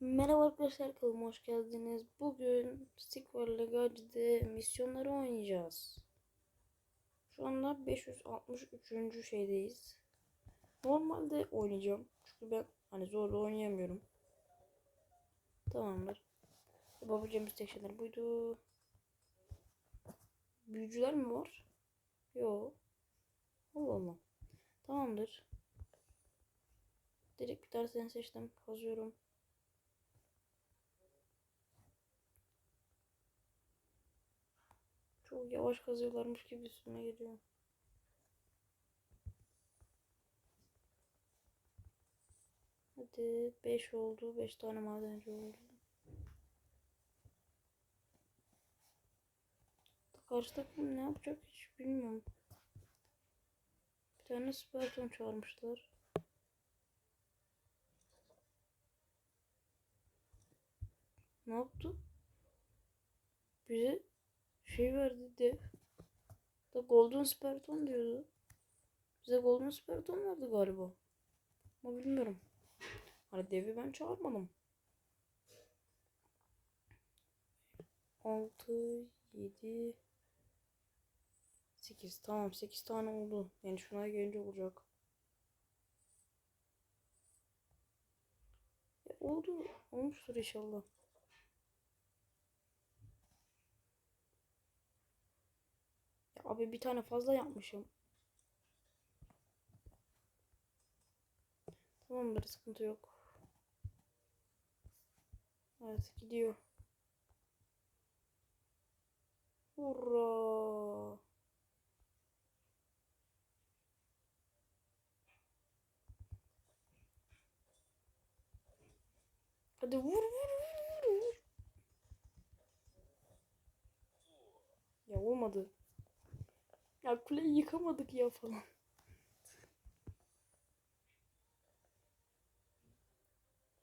Merhaba arkadaşlar kanalıma hoş geldiniz. Bugün Stickbar Legacy'de misyonları oynayacağız. Şu anda 563. şeydeyiz. Normalde oynayacağım. Çünkü ben hani zorla oynayamıyorum. Tamamdır. Yapabileceğimiz tek şeyler buydu. Büyücüler mi var? Yok. Allah Allah. Tamamdır. Direkt bir tanesini seçtim. Kazıyorum. Çok yavaş kazıyorlarmış gibi üstüme geliyor. Hadi 5 oldu. 5 tane madenci oldu. Karşı takım ne yapacak hiç bilmiyorum. Bir tane Spartan çağırmışlar. Ne yaptı? Bize şey verdi dev. Da Golden Spartan diyordu. Bize Golden Spartan verdi galiba. Ama bilmiyorum. Hani devi ben çağırmadım. 6 7 8 tamam 8 tane oldu. Yani şuna gelince olacak. E, oldu. Olmuştur inşallah. Abi bir tane fazla yapmışım. Tamamdır sıkıntı yok. Evet gidiyor. Hurra. Hadi vur vur vur vur. Ya olmadı. Ya kuleyi yıkamadık ya falan.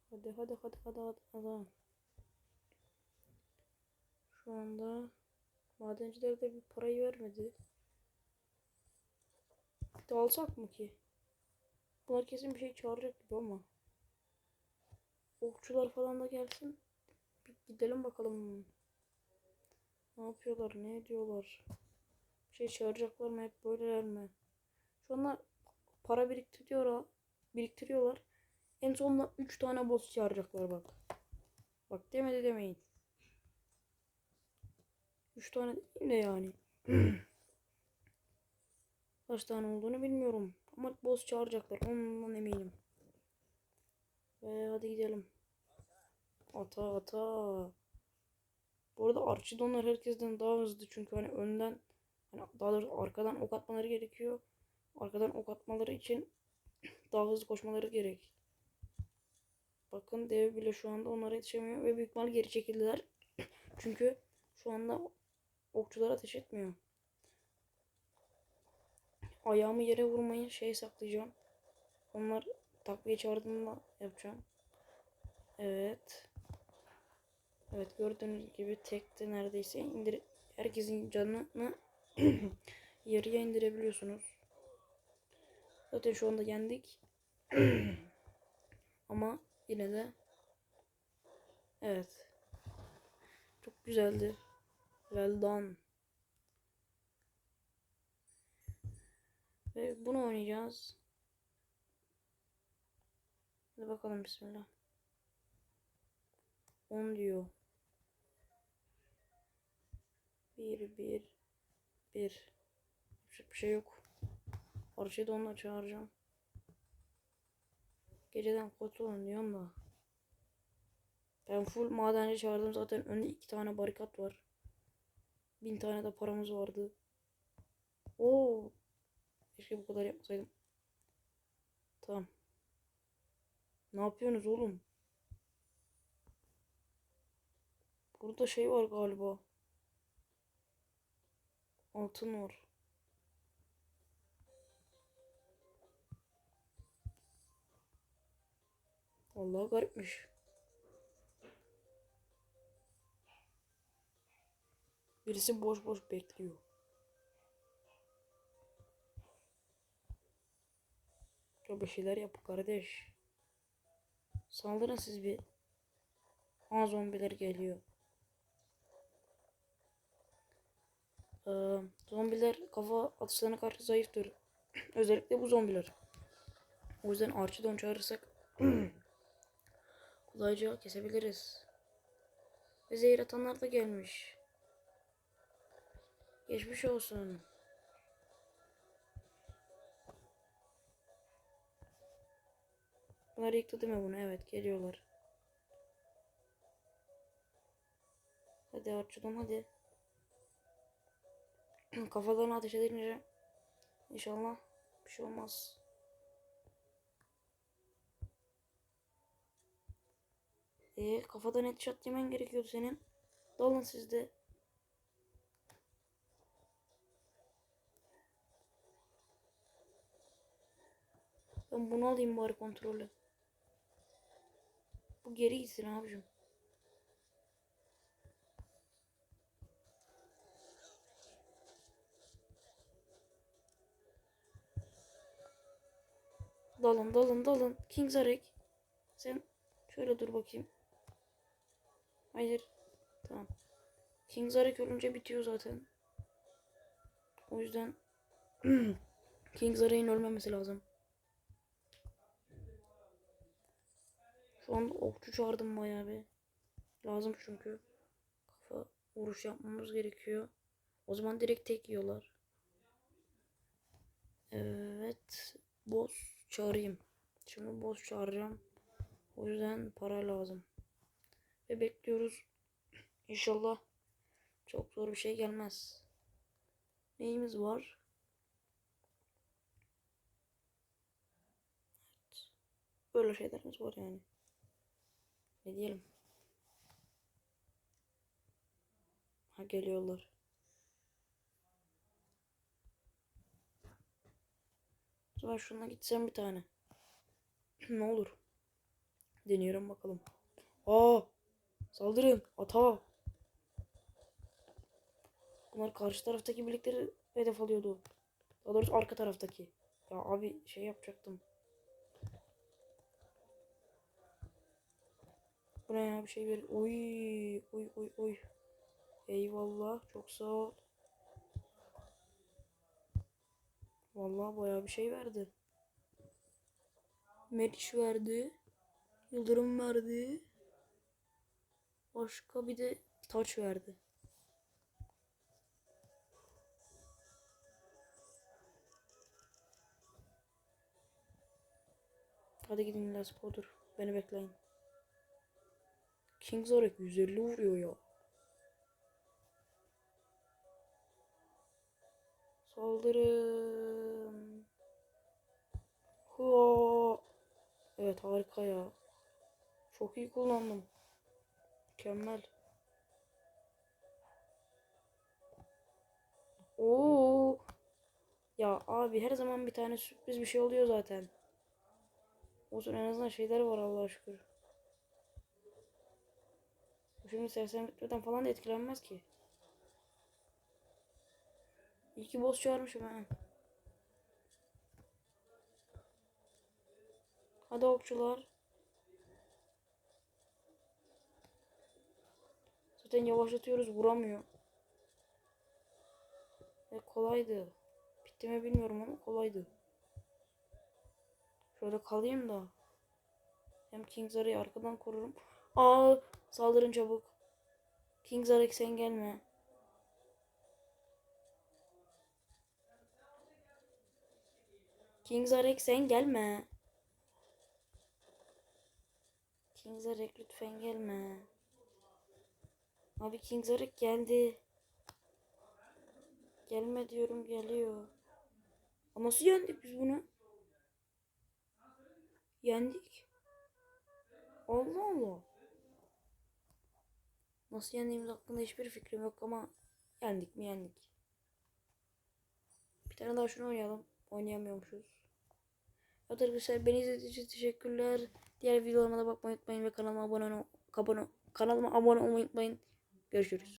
Hadi hadi hadi hadi hadi hadi. Şu anda madenciler de bir parayı vermedi. De alsak mı ki? Bunlar kesin bir şey çağıracak gibi ama. Okçular falan da gelsin. Bir gidelim bakalım. Ne yapıyorlar? Ne ediyorlar? Şey çağıracaklar mı? Hep böyleler mi? Şu anda para biriktiriyor, biriktiriyorlar. En sonunda 3 tane boss çağıracaklar bak. Bak demedi demeyin. 3 tane değil de yani. Kaç tane olduğunu bilmiyorum. Ama boss çağıracaklar. Ondan eminim. Ve hadi gidelim. Ata ata. Bu arada Archidonlar herkesten daha hızlı çünkü hani önden daha doğrusu arkadan ok atmaları gerekiyor. Arkadan ok atmaları için daha hızlı koşmaları gerek. Bakın dev bile şu anda onlara yetişemiyor ve büyük ihtimal geri çekildiler. çünkü şu anda okçular ateş etmiyor. Ayağımı yere vurmayın şey saklayacağım. Onlar takviye çağırdığında yapacağım. Evet. Evet gördüğünüz gibi tekte neredeyse indir herkesin canını yarıya indirebiliyorsunuz. Zaten şu anda yendik. Ama yine de evet. Çok güzeldi. Well done. Ve bunu oynayacağız. Hadi bakalım bismillah. 10 diyor. 1 1 1 Yapacak bir şey yok. Arşayı da onunla çağıracağım. Geceden kurtulun diyorum da. Ben full madenci çağırdım zaten önde iki tane barikat var. Bin tane de paramız vardı. Oo. Keşke bu kadar yapmasaydım. Tamam. Ne yapıyorsunuz oğlum? Burada şey var galiba. Altın var. Vallahi garipmiş. Birisi boş boş bekliyor. Ya bir şeyler yap kardeş. Saldırın siz bir. Aa zombiler geliyor. Ee, zombiler kafa atışlarına karşı zayıftır. Özellikle bu zombiler. O yüzden Archidon çağırırsak kolayca kesebiliriz. Ve zehir atanlar da gelmiş. Geçmiş olsun. Bunlar yıktı değil mi bunu? Evet geliyorlar. Hadi Archidon hadi. Kafalarına ateş edince inşallah bir şey olmaz. Ee, kafadan headshot yemen gerekiyordu senin. Dalın siz de. Ben bunu alayım bari kontrolü. Bu geri gitsin abicim. Dalın dalın dalın. King Zarek. Sen şöyle dur bakayım. Hayır. Tamam. King Zarek ölünce bitiyor zaten. O yüzden King Zarek'in ölmemesi lazım. Şu anda okçu çağırdım bayağı bir. Lazım çünkü. Kafa vuruş yapmamız gerekiyor. O zaman direkt tek yiyorlar. Evet. Boss çağırayım. Şimdi boss çağıracağım. O yüzden para lazım. Ve bekliyoruz. İnşallah çok zor bir şey gelmez. Neyimiz var? Evet. Böyle şeylerimiz var yani. Ne diyelim? Ha geliyorlar. Zaman şuna gitsem bir tane. ne olur. Deniyorum bakalım. Aa! Saldırın. Ata. Bunlar karşı taraftaki birlikleri hedef alıyordu. Daha doğrusu arka taraftaki. Ya abi şey yapacaktım. Bu ya bir şey ver. Oy oy oy oy. Eyvallah çok sağ ol. Vallahi bayağı bir şey verdi. Meriç verdi. Yıldırım verdi. Başka bir de taç verdi. Hadi gidin Las Potter. Beni bekleyin. King Zorek 150 vuruyor ya. Saldırın. Hua. Evet harika ya. Çok iyi kullandım. Mükemmel. Oo. Ya abi her zaman bir tane sürpriz bir şey oluyor zaten. Olsun en azından şeyler var Allah'a şükür. Şimdi sersemletmeden falan da etkilenmez ki. İyi ki boss çağırmışım ha. Hadi okçular. Zaten yavaşlatıyoruz vuramıyor. E kolaydı. Bitti mi bilmiyorum ama kolaydı. Şöyle kalayım da. Hem Kingzar'ı arkadan korurum. Aa saldırın çabuk. Kingzar sen gelme. Kingzar sen gelme. Kingzar lütfen gelme. Abi Kingzar geldi. Gelme diyorum geliyor. Ama nasıl yendik biz bunu? Yendik. Allah Allah. Nasıl yendiğimiz hakkında hiçbir fikrim yok ama yendik mi yendik. Bir tane daha şunu oynayalım. Oynayamıyormuşuz. Evet arkadaşlar beni izlediğiniz için teşekkürler. Diğer videolarıma da bakmayı unutmayın ve kanalıma abone, abone kanalıma abone olmayı unutmayın. Görüşürüz.